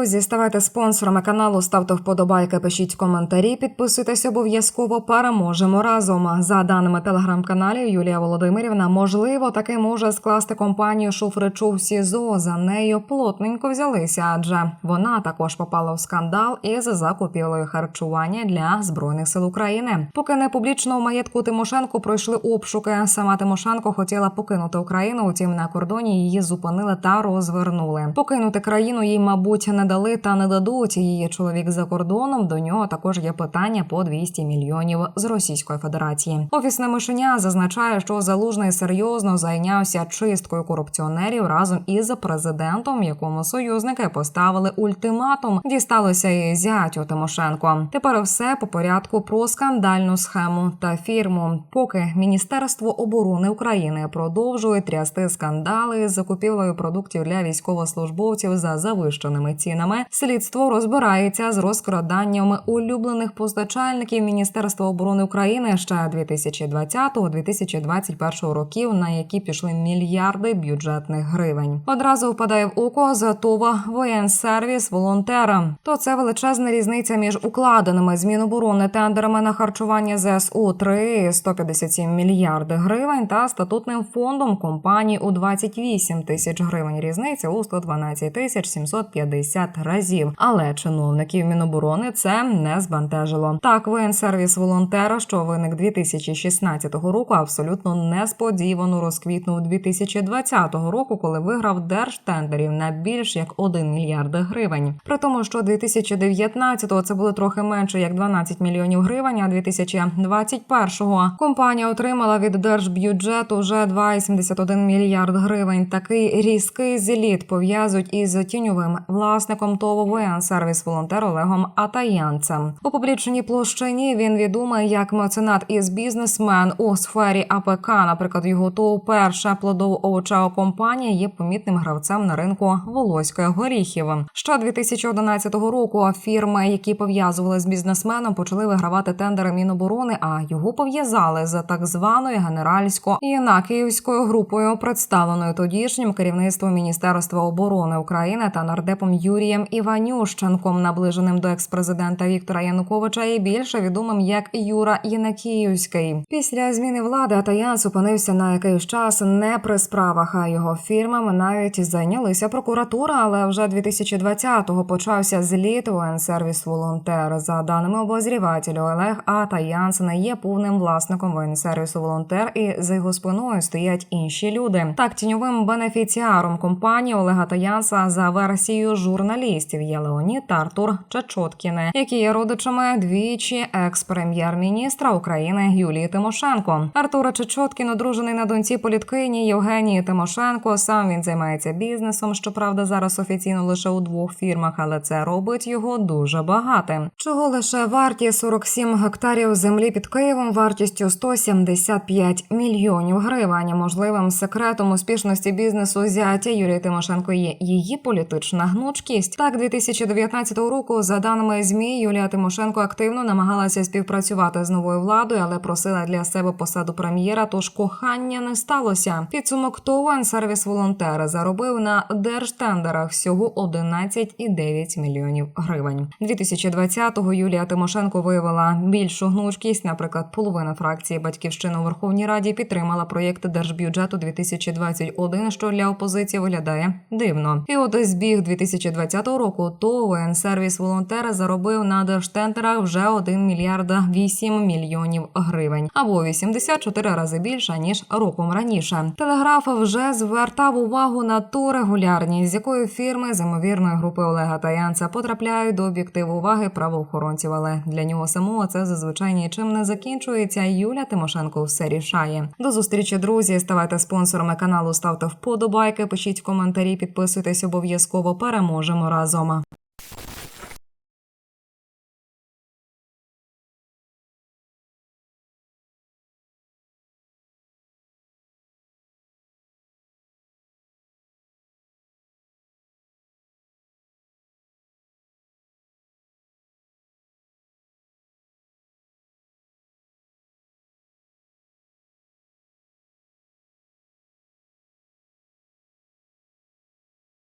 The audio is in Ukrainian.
Друзі, ставайте спонсорами каналу, ставте вподобайки, пишіть коментарі, підписуйтесь обов'язково. Переможемо разом. За даними телеграм-каналів, Юлія Володимирівна можливо таки може скласти компанію Шуфричу в СІЗО. За нею плотненько взялися, адже вона також попала в скандал із закупівлею харчування для збройних сил України. Поки не публічно у маєтку Тимошенко пройшли обшуки. Сама Тимошенко хотіла покинути Україну. Утім, на кордоні її зупинили та розвернули. Покинути країну їй, мабуть, не дали та не дадуть. Її чоловік за кордоном. До нього також є питання по 200 мільйонів з Російської Федерації. Офісне мишеня зазначає, що залужний серйозно зайнявся чисткою корупціонерів разом із президентом, якому союзники поставили ультиматум. Дісталося і зятю Тимошенко. Тепер все по порядку про скандальну схему та фірму. Поки Міністерство оборони України продовжує трясти скандали з закупівлею продуктів для військовослужбовців за завищеними цінами. Слідство розбирається з розкраданнями улюблених постачальників Міністерства оборони України ще 2020-2021 років, на які пішли мільярди бюджетних гривень. Одразу впадає в око затова воєнсервіс волонтера. То це величезна різниця між укладеними з Міноборони тендерами на харчування ЗСУ 3 157 мільярди гривень та статутним фондом компанії у 28 тисяч гривень. Різниця у 112 тисяч 750 разів. Але чиновників Міноборони це не збентежило. Так, воєнсервіс волонтера, що виник 2016 року, абсолютно несподівано розквітнув 2020 року, коли виграв держтендерів на більш як 1 мільярд гривень. При тому, що 2019-го це було трохи менше як 12 мільйонів гривень. А 2021-го компанія отримала від держбюджету вже 2,71 мільярд гривень. Такий різкий зліт пов'язують із тіньовим власником ТОВ воєнсервіс волонтер Олегом Атаянцем. У публічній площині він відомий як меценат із бізнесмен у сфері АПК. Наприклад, його ТОВ перша плодово-овочева компанія є помітним гравцем на ринку Волоської горіхів. Ще 2011 року фірми, які пов'язували з бізнесменом, почали вигравати тендери Міноборони, а його пов'язали з так званою генеральсько-єнакіївською групою, представленою тодішнім керівництвом Міністерства оборони України та нардепом Юрієм Іванющенком, наближеним до експрезидента Віктора Януковича, і більше відомим як Юра Єнакіївський. Після зміни влади Атаянс опинився на якийсь час не при справах, а його фірмами навіть зайнялися прокуратура. Але вже 2020-го почався зліт воєнсервіс волонтер. За даними обозрівателю, Олег Атаянс не є повним власником воєнсервісу волонтер, і за його спиною стоять інші люди. Так, тіньовим бенефіціаром компанії Олега Таянса за версією журналістів є Леонід та Артур Чечоткіне, які є родичами двічі екс-прем'єр-міністра України Юлії Тимошенко. Артур Чечоткін одружений на доньці політкині Євгенії Тимошенко. Сам він займається бізнесом. Щоправда, зараз офіційно лише у двох фірмах, але це робить його дуже багатим. Чого лише варті 47 гектарів землі під Києвом вартістю 175 мільйонів гривень. Можливим секретом успішності бізнесу зятя Юлії Тимошенко є її політична гнучкість. Так, 2019 року, за даними змі, Юлія Тимошенко активно намагалася співпрацювати з новою владою, але просила для себе посаду прем'єра. Тож кохання не сталося. Підсумок того сервіс волонтери заробив на держтендерах всього 11,9 мільйонів гривень. 2020-го Юлія Тимошенко виявила більшу гнучкість. Наприклад, половина фракції батьківщини у Верховній Раді підтримала проєкти держбюджету 2021, що для опозиції виглядає дивно. І от збіг 2020 року, то воєнсервіс волонтера заробив на держтендерах вже 1 мільярда 8 мільйонів гривень, або 84 рази більше ніж роком раніше. Телеграф вже звертав увагу на ту регулярність, з якої фірми з ймовірної групи Олега Таянца потрапляють до об'єктиву уваги правоохоронців. Але для нього самого це зазвичай нічим не закінчується. Юля Тимошенко все рішає. До зустрічі, друзі. Ставайте спонсорами каналу, ставте вподобайки, пишіть коментарі, підписуйтесь обов'язково. Переможемо разом.